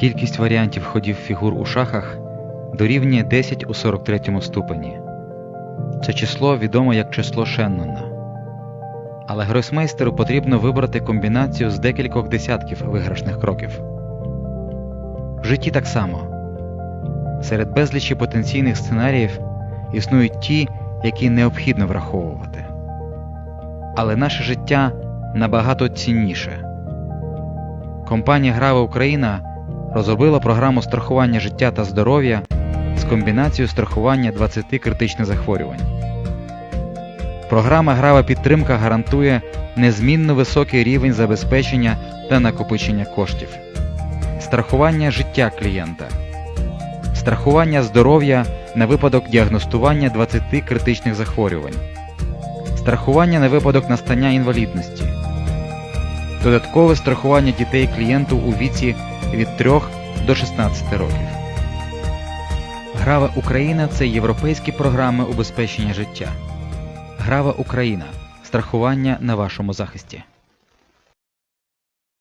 Кількість варіантів ходів фігур у шахах дорівнює 10 у 43 ступені. Це число відомо як число Шеннона. Але гросмейстеру потрібно вибрати комбінацію з декількох десятків виграшних кроків. В житті так само. Серед безлічі потенційних сценаріїв існують ті, які необхідно враховувати. Але наше життя набагато цінніше. Компанія Грава Україна розробила програму страхування життя та здоров'я з комбінацією страхування 20 критичних захворювань. Програма Грава Підтримка гарантує незмінно високий рівень забезпечення та накопичення коштів, страхування життя клієнта, страхування здоров'я на випадок діагностування 20 критичних захворювань, страхування на випадок настання інвалідності, додаткове страхування дітей клієнту у віці від 3 до 16 років. Грава Україна це європейські програми убезпечення життя. Грава Україна. Страхування на вашому захисті.